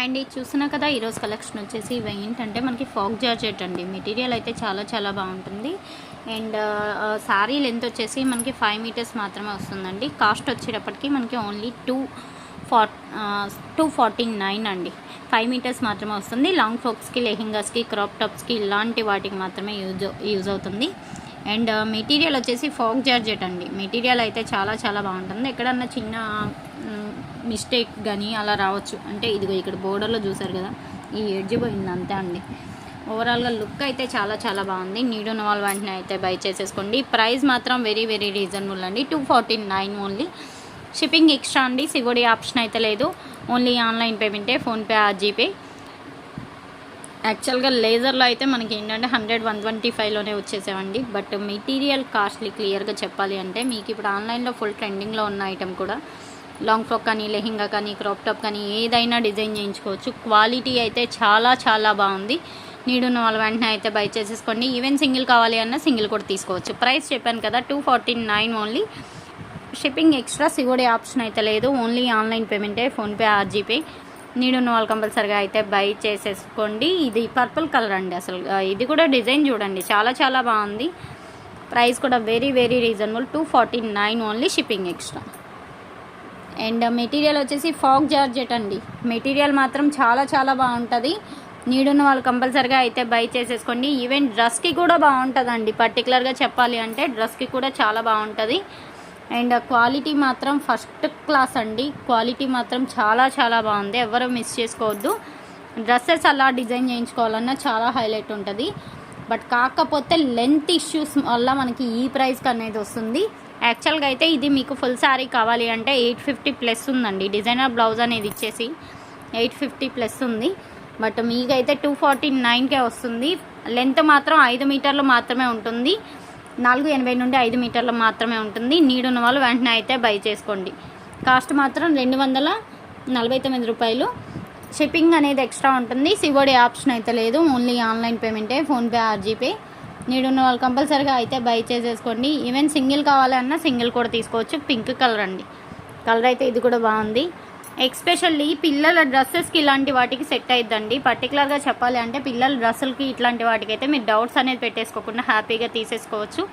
And ఇది చూసినా కదా ఈరోజు కలెక్షన్ వచ్చేసి ఇవి ఏంటంటే మనకి ఫాక్ జార్జెట్ అండి. మెటీరియల్ అయితే చాలా చాలా బాగుంటుంది. అండ్ శారీ లెంత్ వచ్చేసి మనకి ఫైవ్ మీటర్స్ మాత్రమే వస్తుందండి. కాస్ట్ వచ్చేటప్పటికి మనకి only two for two forty nine అండి. ఫైవ్ మీటర్స్ మాత్రమే వస్తుంది. లాంగ్ ఫ్రాక్స్కి లెహింగాస్కి క్రాప్ టాప్స్కి ఇలాంటి వాటికి మాత్రమే యూజ్ యూజ్ అవుతుంది. అండ్ మెటీరియల్ వచ్చేసి ఫాక్ జార్జెట్ అండి. మెటీరియల్ అయితే చాలా చాలా బాగుంటుంది. ఎక్కడన్నా చిన్న మిస్టేక్ కానీ అలా రావచ్చు. అంటే ఇదిగో ఇక్కడ బోర్డర్లో చూసారు కదా ఈ ఎడ్జ్ పోయింది అంతే అండి. ఓవరాల్గా లుక్ అయితే చాలా చాలా బాగుంది. నీడు ఉన్న వాళ్ళు వెంటనే అయితే బై చేసేసుకోండి. ప్రైస్ మాత్రం వెరీ వెరీ రీజనబుల్ అండి. Two forty nine only shipping extra అండి. సిగోడి ఆప్షన్ అయితే లేదు. ఓన్లీ ఆన్లైన్ పేమెంటే ఫోన్పే ఆ జీపే యాక్చువల్గా లేజర్లో అయితే మనకి ఏంటంటే హండ్రెడ్ వన్ ట్వంటీ ఫైవ్లోనే వచ్చేసామండి బట్ మెటీరియల్ కాస్ట్లీ క్లియర్గా చెప్పాలి అంటే మీకు ఇప్పుడు ఆన్లైన్లో ఫుల్ ట్రెండింగ్లో ఉన్న ఐటెం కూడా లాంగ్ ఫ్రాక్ కానీ లెహింగా కానీ క్రాప్ టాప్ కానీ ఏదైనా డిజైన్ చేయించుకోవచ్చు. క్వాలిటీ అయితే చాలా చాలా బాగుంది. నీడున్న వాళ్ళ వెంటనే అయితే బై చేసేసుకోండి. ఈవెన్ సింగిల్ కావాలి అన్న సింగిల్ కూడా తీసుకోవచ్చు. ప్రైస్ చెప్పాను కదా two forty nine only shipping extra సిగోడే option అయితే లేదు. ఓన్లీ ఆన్లైన్ పేమెంటే ఫోన్పే ఆర్జీపే నీడున్న వాళ్ళు కంపల్సరిగా అయితే బై చేసేసుకోండి. ఇది పర్పుల్ కలర్ అండి అసలు. ఇది కూడా డిజైన్ చూడండి. చాలా చాలా బాగుంది. ప్రైస్ కూడా very very reasonable two forty nine only shipping extra and material వచ్చేసి ఫాగ్ జార్జెట్ అండి. మెటీరియల్ మాత్రం చాలా చాలా బాగుంటుంది. నీడున్న వాళ్ళు కంపల్సరిగా అయితే బై చేసేసుకోండి. ఈవెన్ డ్రెస్కి కూడా బాగుంటుందండి. పర్టికులర్గా చెప్పాలి అంటే డ్రెస్కి కూడా చాలా బాగుంటుంది. అండ్ క్వాలిటీ మాత్రం ఫస్ట్ క్లాస్ అండి. క్వాలిటీ మాత్రం చాలా చాలా బాగుంది. ఎవరు మిస్ చేసుకోవద్దు. డ్రెస్సెస్ అలా డిజైన్ చేయించుకోవాలన్నా చాలా హైలైట్ ఉంటుంది. బట్ కాకపోతే లెంత్ ఇష్యూస్ వల్ల మనకి ఈ ప్రైస్కి అనేది వస్తుంది. యాక్చువల్గా అయితే ఇది మీకు ఫుల్ శారీ కావాలి అంటే ఎయిట్ ఫిఫ్టీ ప్లస్ ఉందండి. డిజైనర్ బ్లౌజ్ అనేది ఇచ్చేసి ఎయిట్ ఫిఫ్టీ ప్లస్ ఉంది. బట్ మీకైతే టూ ఫార్టీ నైన్కే వస్తుంది. లెంత్ మాత్రం ఐదు మీటర్లు మాత్రమే ఉంటుంది. నాలుగు ఎనభై నుండి ఐదు మీటర్లు మాత్రమే ఉంటుంది. నీడున్న వాళ్ళు వెంటనే అయితే బై చేసుకోండి. కాస్ట్ మాత్రం రెండు వందల నలభై తొమ్మిది రూపాయలు. షిప్పింగ్ అనేది ఎక్స్ట్రా ఉంటుంది. సివోడి ఆప్షన్ అయితే లేదు. ఓన్లీ ఆన్లైన్ పేమెంటే ఫోన్పే ఆర్జీపే. నీడున్న వాళ్ళు కంపల్సరీగా అయితే బై చేసేసుకోండి. ఈవెన్ సింగిల్ కావాలన్నా సింగిల్ కూడా తీసుకోవచ్చు. పింక్ కలర్ అండి. కలర్ అయితే ఇది కూడా బాగుంది. ఎక్స్పెషల్లీ పిల్లల డ్రెస్సెస్కి ఇలాంటి వాటికి సెట్ అయిద్దండి. పర్టికులర్గా చెప్పాలి అంటే పిల్లల డ్రెస్సులకి ఇట్లాంటి వాటికి అయితే మీరు డౌట్స్ అనేది పెట్టేసుకోకుండా హ్యాపీగా తీసేసుకోవచ్చు.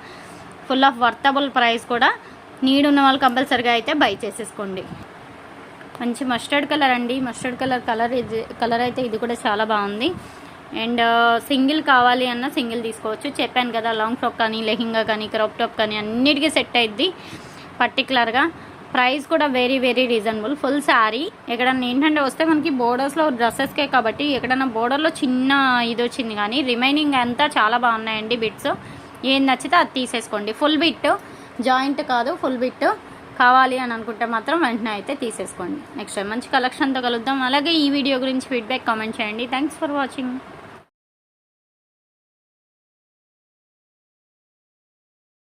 ఫుల్ ఆఫ్ వర్తబుల్ ప్రైస్ కూడా. నీడ్ ఉన్న వాళ్ళు కంపల్సరీగా అయితే బై చేసేసుకోండి. మంచి మస్టర్డ్ కలర్ అండి. మస్టర్డ్ కలర్ కలర్ ఇది కలర్ అయితే ఇది కూడా చాలా బాగుంది. అండ్ సింగిల్ కావాలి అన్న సింగిల్ తీసుకోవచ్చు. చెప్పాను కదా లాంగ్ ఫ్రాక్ కానీ లెహింగా కానీ క్రాప్ టాప్ కానీ అన్నిటికీ సెట్ అయిద్ది పర్టికులర్గా ప్రైస్ కూడా very very reasonable full sari ఎక్కడన్నా ఏంటంటే వస్తే మనకి బోర్డర్స్లో డ్రెస్సెస్కే కాబట్టి ఎక్కడన్నా బోర్డర్లో చిన్న ఇది వచ్చింది కానీ రిమైనింగ్ అంతా చాలా బాగున్నాయండి బిట్స్ ఏం నచ్చితే అది తీసేసుకోండి. ఫుల్ బిట్ జాయింట్ కాదు ఫుల్ బిట్ కావాలి అని అనుకుంటే మాత్రం వెంటనే అయితే తీసేసుకోండి. నెక్స్ట్ టైం మంచి కలెక్షన్తో కలుద్దాం. అలాగే ఈ వీడియో గురించి ఫీడ్బ్యాక్ కామెంట్ చేయండి. Thanks for watching